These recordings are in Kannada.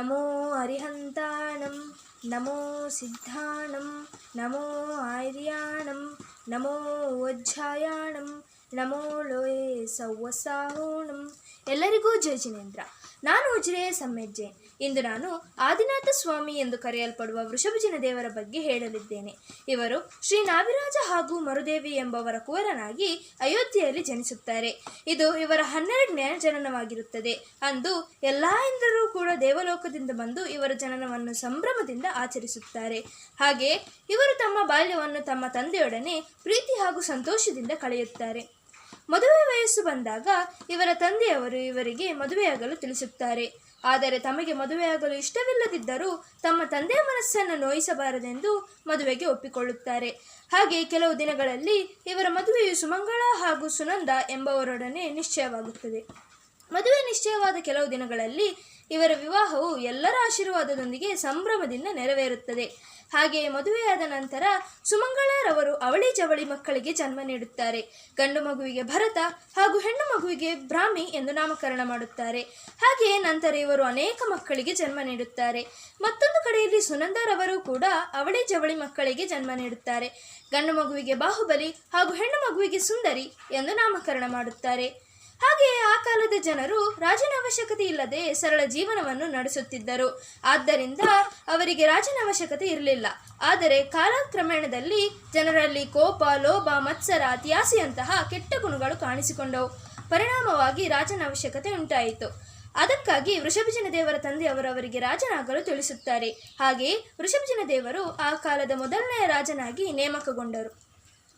ನಮೋ ಅರಿಹಂತಾಣಂ ನಮೋ ಸಿದ್ಧಾಣಂ ನಮೋ ಆರ್ಯಾಣಂ ನಮೋ ವಜ್ಜಾಯಾಣಂ ನಮೋ ಲೋಯೆ ಸೌವಸಾಹೋಣಂ ಎಲ್ಲರಿಗೂ ಜಯ ಜಿನೇಂದ್ರ ನಾನು ಉಜಿರೆಯ ಸಮ್ಮೆಜ್ಜೆ ಇಂದು ನಾನು ಆದಿನಾಥ ಸ್ವಾಮಿ ಎಂದು ಕರೆಯಲ್ಪಡುವ ವೃಷಭಜಿನ ದೇವರ ಬಗ್ಗೆ ಹೇಳಲಿದ್ದೇನೆ. ಇವರು ಶ್ರೀ ನಾವಿರಾಜ ಹಾಗೂ ಮರುದೇವಿ ಎಂಬವರ ಕುವರನಾಗಿ ಅಯೋಧ್ಯೆಯಲ್ಲಿ ಜನಿಸುತ್ತಾರೆ. ಇದು ಇವರ ಹನ್ನೆರಡನೇ ಜನನವಾಗಿರುತ್ತದೆ. ಅಂದು ಎಲ್ಲ ಇಂದ್ರರು ಕೂಡ ದೇವಲೋಕದಿಂದ ಬಂದು ಇವರ ಜನನವನ್ನು ಸಂಭ್ರಮದಿಂದ ಆಚರಿಸುತ್ತಾರೆ. ಹಾಗೆ ಇವರು ತಮ್ಮ ಬಾಲ್ಯವನ್ನು ತಮ್ಮ ತಂದೆಯೊಡನೆ ಪ್ರೀತಿ ಹಾಗೂ ಸಂತೋಷದಿಂದ ಕಳೆಯುತ್ತಾರೆ. ಮದುವೆ ವಯಸ್ಸು ಬಂದಾಗ ಇವರ ತಂದೆಯವರು ಇವರಿಗೆ ಮದುವೆಯಾಗಲು ತಿಳಿಸುತ್ತಾರೆ. ಆದರೆ ತಮಗೆ ಮದುವೆಯಾಗಲು ಇಷ್ಟವಿಲ್ಲದಿದ್ದರೂ ತಮ್ಮ ತಂದೆಯ ಮನಸ್ಸನ್ನು ನೋಯಿಸಬಾರದೆಂದು ಮದುವೆಗೆ ಒಪ್ಪಿಕೊಳ್ಳುತ್ತಾರೆ. ಹಾಗೆ ಕೆಲವು ದಿನಗಳಲ್ಲಿ ಇವರ ಮದುವೆಯು ಸುಮಂಗಳ ಹಾಗೂ ಸುನಂದ ಎಂಬವರೊಡನೆ ನಿಶ್ಚಯವಾಗುತ್ತದೆ. ಮದುವೆ ನಿಶ್ಚಯವಾದ ಕೆಲವು ದಿನಗಳಲ್ಲಿ ಇವರ ವಿವಾಹವು ಎಲ್ಲರ ಆಶೀರ್ವಾದದೊಂದಿಗೆ ಸಂಭ್ರಮದಿಂದ ನೆರವೇರುತ್ತದೆ. ಹಾಗೆಯೇ ಮದುವೆಯಾದ ನಂತರ ಸುಮಂಗಳರವರು ಅವಳಿ ಜವಳಿ ಮಕ್ಕಳಿಗೆ ಜನ್ಮ ನೀಡುತ್ತಾರೆ. ಗಂಡು ಮಗುವಿಗೆ ಭರತ ಹಾಗೂ ಹೆಣ್ಣು ಮಗುವಿಗೆ ಬ್ರಾಹ್ಮಿ ಎಂದು ನಾಮಕರಣ ಮಾಡುತ್ತಾರೆ. ಹಾಗೆಯೇ ನಂತರ ಇವರು ಅನೇಕ ಮಕ್ಕಳಿಗೆ ಜನ್ಮ ನೀಡುತ್ತಾರೆ. ಮತ್ತೊಂದು ಕಡೆಯಲ್ಲಿ ಸುನಂದರವರು ಕೂಡ ಅವಳಿ ಜವಳಿ ಮಕ್ಕಳಿಗೆ ಜನ್ಮ ನೀಡುತ್ತಾರೆ. ಗಂಡು ಮಗುವಿಗೆ ಬಾಹುಬಲಿ ಹಾಗೂ ಹೆಣ್ಣು ಮಗುವಿಗೆ ಸುಂದರಿ ಎಂದು ನಾಮಕರಣ ಮಾಡುತ್ತಾರೆ. ಹಾಗೆಯೇ ಆ ಕಾಲದ ಜನರು ರಾಜನ ಅವಶ್ಯಕತೆ ಇಲ್ಲದೆ ಸರಳ ಜೀವನವನ್ನು ನಡೆಸುತ್ತಿದ್ದರು. ಆದ್ದರಿಂದ ಅವರಿಗೆ ರಾಜನ ಅವಶ್ಯಕತೆ ಇರಲಿಲ್ಲ. ಆದರೆ ಕಾಲಕ್ರಮೇಣದಲ್ಲಿ ಜನರಲ್ಲಿ ಕೋಪ, ಲೋಭ, ಮತ್ಸರ, ಅತಿಯಾಸೆಯಂತಹ ಕೆಟ್ಟ ಗುಣಗಳು ಕಾಣಿಸಿಕೊಂಡವು. ಪರಿಣಾಮವಾಗಿ ರಾಜನ ಅವಶ್ಯಕತೆ ಉಂಟಾಯಿತು. ಅದಕ್ಕಾಗಿ ವೃಷಭಜನ ದೇವರ ತಂದೆ ಅವರಿಗೆ ರಾಜನಾಗಲು ತಿಳಿಸುತ್ತಾರೆ. ಹಾಗೆಯೇ ವೃಷಭಜನ ದೇವರು ಆ ಕಾಲದ ಮೊದಲನೆಯ ರಾಜನಾಗಿ ನೇಮಕಗೊಂಡರು.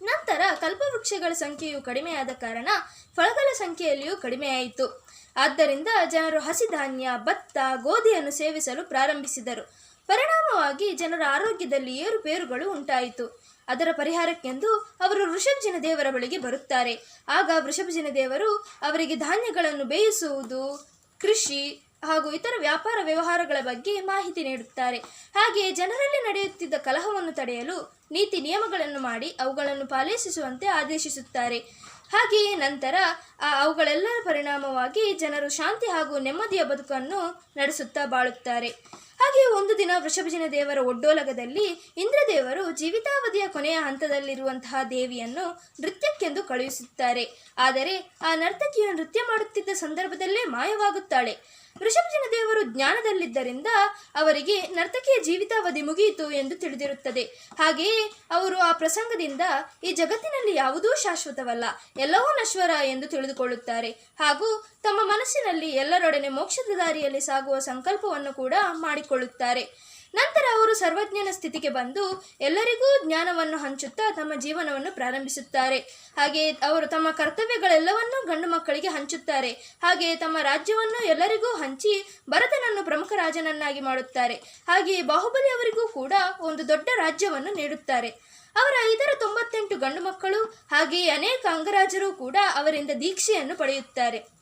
ನಂತರ ಕಲ್ಪವೃಕ್ಷಗಳ ಸಂಖ್ಯೆಯು ಕಡಿಮೆಯಾದ ಕಾರಣ ಫಳಗಳ ಸಂಖ್ಯೆಯಲ್ಲಿಯೂ ಕಡಿಮೆಯಾಯಿತು. ಆದ್ದರಿಂದ ಜನರು ಹಸಿಧಾನ್ಯ, ಭತ್ತ, ಗೋಧಿಯನ್ನು ಸೇವಿಸಲು ಪ್ರಾರಂಭಿಸಿದರು. ಪರಿಣಾಮವಾಗಿ ಜನರ ಆರೋಗ್ಯದಲ್ಲಿ ಏರುಪೇರುಗಳು ಉಂಟಾಯಿತು. ಅದರ ಪರಿಹಾರಕ್ಕೆಂದು ಅವರು ವೃಷಭಜಿನ ದೇವರ ಬಳಿಗೆ ಬರುತ್ತಾರೆ. ಆಗ ವೃಷಭಜಿನ ದೇವರು ಅವರಿಗೆ ಧಾನ್ಯಗಳನ್ನು ಬೇಯಿಸುವುದು ಕೃಷಿ ಹಾಗೂ ಇತರ ವ್ಯಾಪಾರ ವ್ಯವಹಾರಗಳ ಬಗ್ಗೆ ಮಾಹಿತಿ ನೀಡುತ್ತಾರೆ. ಹಾಗೆಯೇ ಜನರಲ್ಲಿ ನಡೆಯುತ್ತಿದ್ದ ಕಲಹವನ್ನು ತಡೆಯಲು ನೀತಿ ನಿಯಮಗಳನ್ನು ಮಾಡಿ ಅವುಗಳನ್ನು ಪಾಲಿಸುವಂತೆ ಆದೇಶಿಸುತ್ತಾರೆ. ಹಾಗೆಯೇ ನಂತರ ಆ ಅವುಗಳೆಲ್ಲರ ಪರಿಣಾಮವಾಗಿ ಜನರು ಶಾಂತಿ ಹಾಗೂ ನೆಮ್ಮದಿಯ ಬದುಕನ್ನು ನಡೆಸುತ್ತಾ ಬಾಳುತ್ತಾರೆ. ಹಾಗೆಯೇ ಒಂದು ದಿನ ವೃಷಭಜನ ದೇವರ ಒಡ್ಡೋಲಗದಲ್ಲಿ ಇಂದ್ರದೇವರು ಜೀವಿತಾವಧಿಯ ಕೊನೆಯ ಹಂತದಲ್ಲಿರುವಂತಹ ದೇವಿಯನ್ನು ನೃತ್ಯಕ್ಕೆಂದು ಕಳುಹಿಸುತ್ತಾರೆ. ಆದರೆ ಆ ನರ್ತಕಿಯು ನೃತ್ಯ ಮಾಡುತ್ತಿದ್ದ ಸಂದರ್ಭದಲ್ಲೇ ಮಾಯವಾಗುತ್ತಾಳೆ. ವೃಷಭಜನ ದೇವರು ಜ್ಞಾನದಲ್ಲಿದ್ದರಿಂದ ಅವರಿಗೆ ನರ್ತಕಿಯ ಜೀವಿತಾವಧಿ ಮುಗಿಯಿತು ಎಂದು ತಿಳಿದಿರುತ್ತದೆ. ಹಾಗೆಯೇ ಅವರು ಆ ಪ್ರಸಂಗದಿಂದ ಈ ಜಗತ್ತಿನಲ್ಲಿ ಯಾವುದೂ ಶಾಶ್ವತವಲ್ಲ, ಎಲ್ಲವೂ ನಶ್ವರ ಎಂದು ತಿಳಿದುಕೊಳ್ಳುತ್ತಾರೆ. ಹಾಗೂ ತಮ್ಮ ಮನಸ್ಸಿನಲ್ಲಿ ಎಲ್ಲರೊಡನೆ ಮೋಕ್ಷದ ದಾರಿಯಲ್ಲಿ ಸಾಗುವ ಸಂಕಲ್ಪವನ್ನು ಕೂಡ ಮಾಡಿಕೊಳ್ಳುತ್ತಾರೆ. ನಂತರ ಅವರು ಸರ್ವಜ್ಞನ ಸ್ಥಿತಿಗೆ ಬಂದು ಎಲ್ಲರಿಗೂ ಜ್ಞಾನವನ್ನು ಹಂಚುತ್ತಾ ತಮ್ಮ ಜೀವನವನ್ನು ಪ್ರಾರಂಭಿಸುತ್ತಾರೆ. ಹಾಗೆ ಅವರು ತಮ್ಮ ಕರ್ತವ್ಯಗಳೆಲ್ಲವನ್ನೂ ಗಂಡು ಮಕ್ಕಳಿಗೆ ಹಂಚುತ್ತಾರೆ. ಹಾಗೆ ತಮ್ಮ ರಾಜ್ಯವನ್ನು ಎಲ್ಲರಿಗೂ ಹಂಚಿ ಭರತನನ್ನು ಪ್ರಮುಖ ರಾಜನನ್ನಾಗಿ ಮಾಡುತ್ತಾರೆ. ಹಾಗೆಯೇ ಬಾಹುಬಲಿ ಅವರಿಗೂ ಕೂಡ ಒಂದು ದೊಡ್ಡ ರಾಜ್ಯವನ್ನು ನೀಡುತ್ತಾರೆ. ಅವರ ಐದರ ತೊಂಬತ್ತೆಂಟು ಗಂಡು ಮಕ್ಕಳು ಹಾಗೆಯೇ ಅನೇಕ ಅಂಗರಾಜರು ಕೂಡ ಅವರಿಂದ ದೀಕ್ಷೆಯನ್ನು ಪಡೆಯುತ್ತಾರೆ.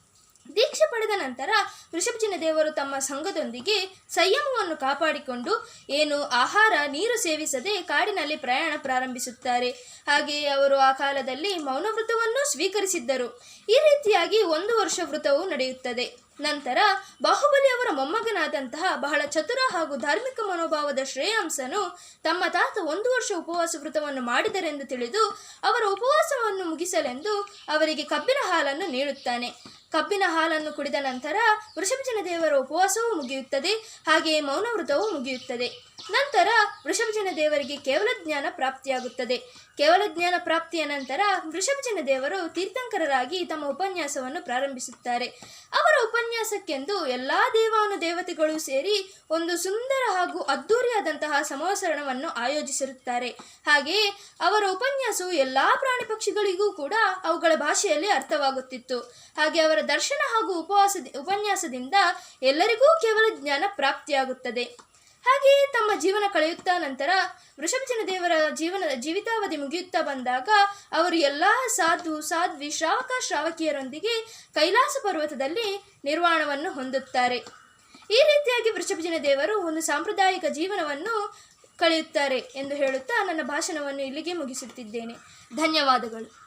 ದೀಕ್ಷೆ ಪಡೆದ ನಂತರ ವೃಷಭಜಿನ ದೇವರು ತಮ್ಮ ಸಂಘದೊಂದಿಗೆ ಸಂಯಮವನ್ನು ಕಾಪಾಡಿಕೊಂಡು ಏನು ಆಹಾರ, ನೀರು ಸೇವಿಸದೆ ಕಾಡಿನಲ್ಲಿ ಪ್ರಯಾಣ ಪ್ರಾರಂಭಿಸುತ್ತಾರೆ. ಹಾಗೆಯೇ ಅವರು ಆ ಕಾಲದಲ್ಲಿ ಮೌನವ್ರತವನ್ನು ಸ್ವೀಕರಿಸಿದ್ದರು. ಈ ರೀತಿಯಾಗಿ ಒಂದು ವರ್ಷ ವ್ರತವು ನಡೆಯುತ್ತದೆ. ನಂತರ ಬಾಹುಬಲಿ ಅವರ ಮೊಮ್ಮಗನಾದಂತಹ ಬಹಳ ಚತುರ ಹಾಗೂ ಧಾರ್ಮಿಕ ಮನೋಭಾವದ ಶ್ರೇಯಾಂಸನು ತಮ್ಮ ತಾತ ಒಂದು ವರ್ಷ ಉಪವಾಸ ವ್ರತವನ್ನು ಮಾಡಿದರೆಂದು ತಿಳಿದು ಅವರ ಉಪವಾಸವನ್ನು ಮುಗಿಸಲೆಂದು ಅವರಿಗೆ ಕಬ್ಬಿನ ಹಾಲನ್ನು ನೀಡುತ್ತಾನೆ. ಕಬ್ಬಿನ ಹಾಲನ್ನು ಕುಡಿದ ನಂತರ ವೃಷಭಜನ ದೇವರ ಉಪವಾಸವೂ ಮುಗಿಯುತ್ತದೆ, ಹಾಗೆಯೇ ಮೌನ ವ್ರತವೂ ಮುಗಿಯುತ್ತದೆ. ನಂತರ ವೃಷಭಜನ ದೇವರಿಗೆ ಕೇವಲ ಜ್ಞಾನ ಪ್ರಾಪ್ತಿಯಾಗುತ್ತದೆ. ಕೇವಲ ಜ್ಞಾನ ಪ್ರಾಪ್ತಿಯ ನಂತರ ವೃಷಭಜನ ದೇವರು ತೀರ್ಥಂಕರರಾಗಿ ತಮ್ಮ ಉಪನ್ಯಾಸವನ್ನು ಪ್ರಾರಂಭಿಸುತ್ತಾರೆ. ಅವರ ಉಪನ್ಯಾಸಕ್ಕೆಂದು ಎಲ್ಲ ದೇವಾನು ದೇವತೆಗಳು ಸೇರಿ ಒಂದು ಸುಂದರ ಹಾಗೂ ಅದ್ಧೂರಿಯಾದಂತಹ ಸಮವಸರಣವನ್ನು ಆಯೋಜಿಸಿರುತ್ತಾರೆ. ಹಾಗೆಯೇ ಅವರ ಉಪನ್ಯಾಸವು ಎಲ್ಲ ಪ್ರಾಣಿ ಪಕ್ಷಿಗಳಿಗೂ ಕೂಡ ಅವುಗಳ ಭಾಷೆಯಲ್ಲಿ ಅರ್ಥವಾಗುತ್ತಿತ್ತು. ಹಾಗೆ ಅವರ ದರ್ಶನ ಹಾಗೂ ಉಪವಾಸ ಉಪನ್ಯಾಸದಿಂದ ಎಲ್ಲರಿಗೂ ಕೇವಲ ಜ್ಞಾನ ಪ್ರಾಪ್ತಿಯಾಗುತ್ತದೆ. ಹಾಗೆಯೇ ತಮ್ಮ ಜೀವನ ಕಳೆಯುತ್ತಾ ನಂತರ ವೃಷಭಜನ ದೇವರ ಜೀವನ ಜೀವಿತಾವಧಿ ಮುಗಿಯುತ್ತಾ ಬಂದಾಗ ಅವರು ಎಲ್ಲ ಸಾಧು, ಸಾಧ್ವಿ, ಶ್ರಾವಕ, ಶ್ರಾವಕಿಯರೊಂದಿಗೆ ಕೈಲಾಸ ಪರ್ವತದಲ್ಲಿ ನಿರ್ವಾಣವನ್ನು ಹೊಂದುತ್ತಾರೆ. ಈ ರೀತಿಯಾಗಿ ವೃಷಭಜನ ದೇವರು ಒಂದು ಸಾಂಪ್ರದಾಯಿಕ ಜೀವನವನ್ನು ಕಳೆಯುತ್ತಾರೆ ಎಂದು ಹೇಳುತ್ತಾ ನನ್ನ ಭಾಷಣವನ್ನು ಇಲ್ಲಿಗೆ ಮುಗಿಸುತ್ತಿದ್ದೇನೆ. ಧನ್ಯವಾದಗಳು.